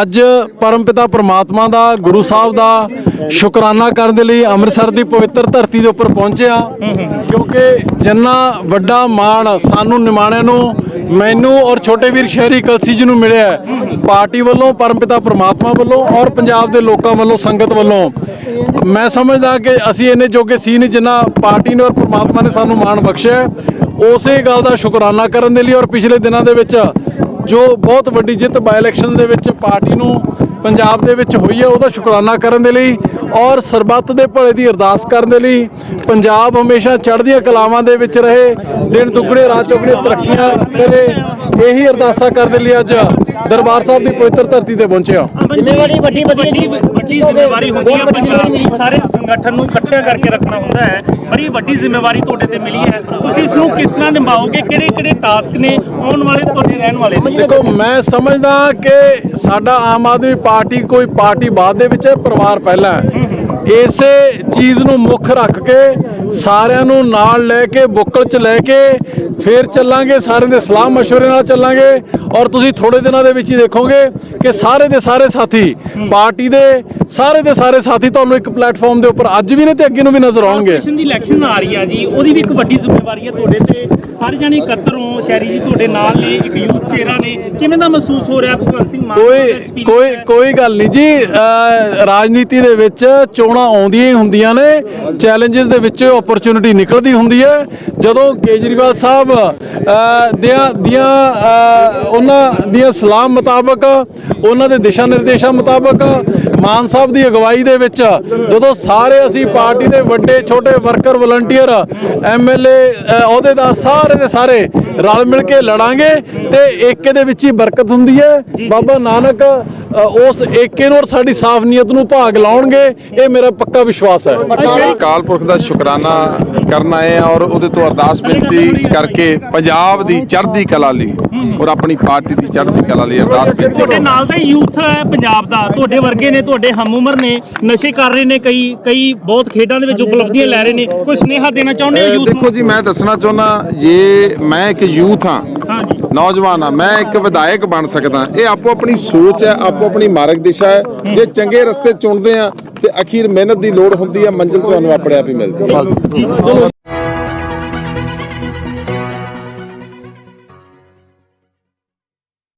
ਅੱਜ ਪਰਮਪਿਤਾ ਪ੍ਰਮਾਤਮਾ ਦਾ, ਗੁਰੂ ਸਾਹਿਬ ਦਾ ਸ਼ੁਕਰਾਨਾ ਕਰਨ ਦੇ ਲਈ ਅੰਮ੍ਰਿਤਸਰ ਦੀ ਪਵਿੱਤਰ ਧਰਤੀ ਦੇ ਉੱਪਰ ਪਹੁੰਚਿਆ। ਕਿਉਂਕਿ ਜਿੰਨਾ ਵੱਡਾ ਮਾਣ ਸਾਨੂੰ ਨਿਮਾਣਿਆਂ ਨੂੰ, ਮੈਨੂੰ ਔਰ ਛੋਟੇ ਵੀਰ ਸ਼ਹਿਰੀ ਕਲਸੀ ਜੀ ਨੂੰ ਮਿਲਿਆ ਪਾਰਟੀ ਵੱਲੋਂ, ਪਰਮਪਿਤਾ ਪ੍ਰਮਾਤਮਾ ਵੱਲੋਂ ਔਰ ਪੰਜਾਬ ਦੇ ਲੋਕਾਂ ਵੱਲੋਂ, ਸੰਗਤ ਵੱਲੋਂ। ਮੈਂ ਸਮਝਦਾ ਕਿ ਅਸੀਂ ਇੰਨੇ ਜੋਗੇ ਸੀ ਨਹੀਂ, ਜਿੰਨਾ ਪਾਰਟੀ ਨੇ ਔਰ ਪ੍ਰਮਾਤਮਾ ਨੇ ਸਾਨੂੰ ਮਾਣ ਬਖਸ਼ਿਆ ਉਸੇ ਗੱਲ ਦਾ ਸ਼ੁਕਰਾਨਾ ਕਰਨ ਦੇ ਲਈ ਔਰ ਪਿਛਲੇ ਦਿਨਾਂ ਦੇ ਵਿੱਚ ਜੋ ਬਹੁਤ ਵੱਡੀ ਜਿੱਤ ਬਾਈ ਇਲੈਕਸ਼ਨ ਦੇ ਵਿੱਚ ਪਾਰਟੀ ਨੂੰ ਪੰਜਾਬ ਦੇ ਵਿੱਚ ਹੋਈ ਹੈ, ਉਹਦਾ ਸ਼ੁਕਰਾਨਾ ਕਰਨ ਦੇ ਲਈ ਔਰ ਸਰਬੱਤ ਦੇ ਭਲੇ ਦੀ ਅਰਦਾਸ ਕਰਨ ਦੇ ਲਈ ਪੰਜਾਬ ਹਮੇਸ਼ਾ ਚੜ੍ਹਦੀਆਂ ਕਲਾਵਾਂ ਦੇ ਵਿੱਚ ਰਹੇ ਦਿਨ ਦੁੱਗਣੇ ਰਾਤ ਚੌਗਣੇ ਤਰੱਕੀਆਂ ਕਰੇ ਇਹੀ ਅਰਦਾਸਾਂ ਕਰਨ ਦੇ ਲਈ ਅੱਜ ਦਰਬਾਰ ਸਾਹਿਬ ਦੀ ਪਵਿੱਤਰ ਧਰਤੀ ਤੇ ਪਹੁੰਚਿਆ ਜ਼ਿੰਮੇਵਾਰੀ ਵੱਡੀ ਵੱਡੀ ਵੱਡੀ ਜ਼ਿੰਮੇਵਾਰੀ ਹੁੰਦੀ ਹੈ ਪੰਜਾਬ ਦੀ ਸਾਰੇ ਸੰਗਠਨ ਨੂੰ ਇਕੱਠਿਆ ਕਰਕੇ ਰੱਖਣਾ ਹੁੰਦਾ ਹੈ ਬੜੀ ਵੱਡੀ ਜ਼ਿੰਮੇਵਾਰੀ ਤੁਹਾਡੇ ਤੇ ਮਿਲੀ ਹੈ। ਤੁਸੀਂ ਇਸ ਨੂੰ ਕਿਸ ਤਰ੍ਹਾਂ ਨਿਭਾਓਗੇ ਕਿਹੜੇ ਕਿਹੜੇ ਟਾਸਕ ਨੇ ਆਉਣ ਵਾਲੇ ਤੁਹਾਡੇ ਰਹਿਣ ਵਾਲੇ ਨੇ? ਦੇਖੋ ਮੈਂ ਸਮਝਦਾ ਕਿ ਸਾਡਾ ਆਮ ਆਦਮੀ ਪਾਰਟੀ ਕੋਈ ਪਾਰਟੀ ਬਾਅਦ ਦੇ ਵਿੱਚ ਹੈ ਪਰਿਵਾਰ ਪਹਿਲਾਂ ਹੈ। ਇਸੇ ਚੀਜ਼ ਨੂੰ ਮੁੱਖ ਰੱਖ ਕੇ ਸਾਰਿਆਂ ਨੂੰ ਨਾਲ ਲੈ ਕੇ ਬੁੱਕਲ 'ਚ ਲੈ ਕੇ ਫਿਰ ਚੱਲਾਂਗੇ ਸਾਰਿਆਂ ਦੇ ਸਲਾਹ مشورے ਨਾਲ ਚੱਲਾਂਗੇ ਔਰ ਤੁਸੀਂ ਥੋੜੇ ਦਿਨਾਂ ਦੇ ਵਿੱਚ ਹੀ ਦੇਖੋਗੇ ਕਿ ਸਾਰੇ ਦੇ ਸਾਰੇ ਸਾਥੀ ਪਾਰਟੀ ਦੇ ਸਾਰੇ ਦੇ ਸਾਰੇ ਸਾਥੀ ਤੁਹਾਨੂੰ ਇੱਕ ਪਲੇਟਫਾਰਮ ਦੇ ਉੱਪਰ ਅੱਜ ਵੀ ਨੇ ਤੇ ਅੱਗੇ ਨੂੰ ਵੀ ਨਜ਼ਰ ਆਉਣਗੇ ਇਲੈਕਸ਼ਨ ਦੀ ਇਲੈਕਸ਼ਨ ਆ ਰਹੀ ਆ ਜੀ ਉਹਦੀ ਵੀ ਇੱਕ ਵੱਡੀ ਜ਼ਿੰਮੇਵਾਰੀ ਹੈ ਤੁਹਾਡੇ ਤੇ ਸਾਰੇ ਜਾਣੇ ਇਕੱਤਰ ਹੋ ਸ਼ਹਿਰੀ ਜੀ ਤੁਹਾਡੇ ਨਾਲ ਨੇ ਇੱਕ ਯੂਥ ਚਿਹਰਾ ਨੇ ਕਿਵੇਂ ਦਾ ਮਹਿਸੂਸ ਹੋ ਰਿਹਾ ਭਗਵੰਤ ਸਿੰਘ ਮਾਨ ਕੋਈ ਕੋਈ ਕੋਈ ਗੱਲ ਨਹੀਂ ਜੀ ਰਾਜਨੀਤੀ ਦੇ ਵਿੱਚ ਚੋਣਾਂ ਆਉਂਦੀਆਂ ਹੀ ਹੁੰਦੀਆਂ ਨੇ ਚੈਲੰਜਸ ਦੇ ਵਿੱਚ ਓਪਰਚੁਨਿਟੀ ਨਿਕਲਦੀ ਹੁੰਦੀ ਹੈ। ਜਦੋਂ ਕੇਜਰੀਵਾਲ ਸਾਹਿਬ ਦੀਆਂ ਦੀਆਂ ਉਹਨਾਂ ਦੀਆਂ ਸਲਾਮ ਮੁਤਾਬਕ ਉਹਨਾਂ ਦੇ ਦਿਸ਼ਾ ਨਿਰਦੇਸ਼ਾਂ ਮੁਤਾਬਕ ਮਾਨ ਸਾਹਿਬ ਦੀ ਅਗਵਾਈ ਦੇ ਵਿੱਚ ਜਦੋਂ ਸਾਰੇ ਅਸੀਂ ਪਾਰਟੀ ਦੇ ਵੱਡੇ ਛੋਟੇ ਵਰਕਰ ਵਲੰਟੀਅਰ ਐਮਐਲਏ ਅਹੁਦੇਦਾਰ ਸਾਰੇ ਦੇ ਸਾਰੇ ਰਲ ਮਿਲ ਕੇ ਲੜਾਂਗੇ ਤੇ ਇੱਕ ਦੇ ਵਿੱਚ ਹੀ ਬਰਕਤ ਹੁੰਦੀ ਹੈ। ਬਾਬਾ ਨਾਨਕ ਉਸ ਏਕੇ ਨੂੰ ਔਰ ਸਾਡੀ ਸਾਫ਼ ਨੀਅਤ ਨੂੰ ਭਾਗ ਲਾਉਣਗੇ ਇਹ ਮੇਰਾ ਪੱਕਾ ਵਿਸ਼ਵਾਸ ਹੈ। ਅਕਾਲ ਪੁਰਖ ਦਾ ਸ਼ੁਕਰਾਨਾ ਕਰਨ ਆਏ ਆ ਔਰ ਉਹਦੇ ਤੋਂ ਅਰਦਾਸ ਬੇਨਤੀ ਕਰਕੇ ਪੰਜਾਬ ਦੀ ਚੜ੍ਹਦੀ ਕਲਾ ਲਈ ਔਰ ਆਪਣੀ ਪਾਰਟੀ ਦੀ ਚੜ੍ਹਦੀ ਕਲਾ ਲਈ ਅਰਦਾਸ ਬੇਨਤੀ ਤੁਹਾਡੇ ਨਾਲ ਦਾ ਯੂਥ ਹੈ ਪੰਜਾਬ ਦਾ ਤੁਹਾਡੇ ਵਰਗੇ ਨੇ ਤੁਹਾਡੇ ਹਮ ਉਮਰ ਨੇ ਨਸ਼ੇ ਕਰ ਰਹੇ ਨੇ ਕਈ ਕਈ ਬਹੁਤ ਖੇਡਾਂ ਦੇ ਵਿੱਚ ਉਪਲਬਧੀਆਂ ਲੈ ਰਹੇ ਨੇ। ਕੋਈ ਸੁਨੇਹਾ ਦੇਣਾ ਚਾਹੁੰਦੇ ਹੋ ਯੂਥ ਦੇਖੋ ਜੀ ਮੈਂ ਦੱਸਣਾ ਚਾਹੁੰਦਾ ਜੇ ਮੈਂ ਇੱਕ ਯੂਥ ਹਾਂ ਨੌਜਵਾਨ ਆ, ਮੈਂ ਇੱਕ ਵਿਧਾਇਕ ਬਣ ਸਕਦਾ। ਇਹ ਆਪੋ ਆਪਣੀ ਸੋਚ ਹੈ, ਆਪੋ ਆਪਣੀ ਮਾਰਗ ਦਿਸ਼ਾ ਹੈ। ਜੇ ਚੰਗੇ ਰਸਤੇ ਚੁਣਦੇ ਆ, ਤੇ ਅਖੀਰ ਮਿਹਨਤ ਦੀ ਲੋੜ ਹੁੰਦੀ ਹੈ, ਮੰਜ਼ਿਲ ਤੁਹਾਨੂੰ ਆਪਣੇ ਆਪ ਹੀ ਮਿਲਦੀ ਹੈ।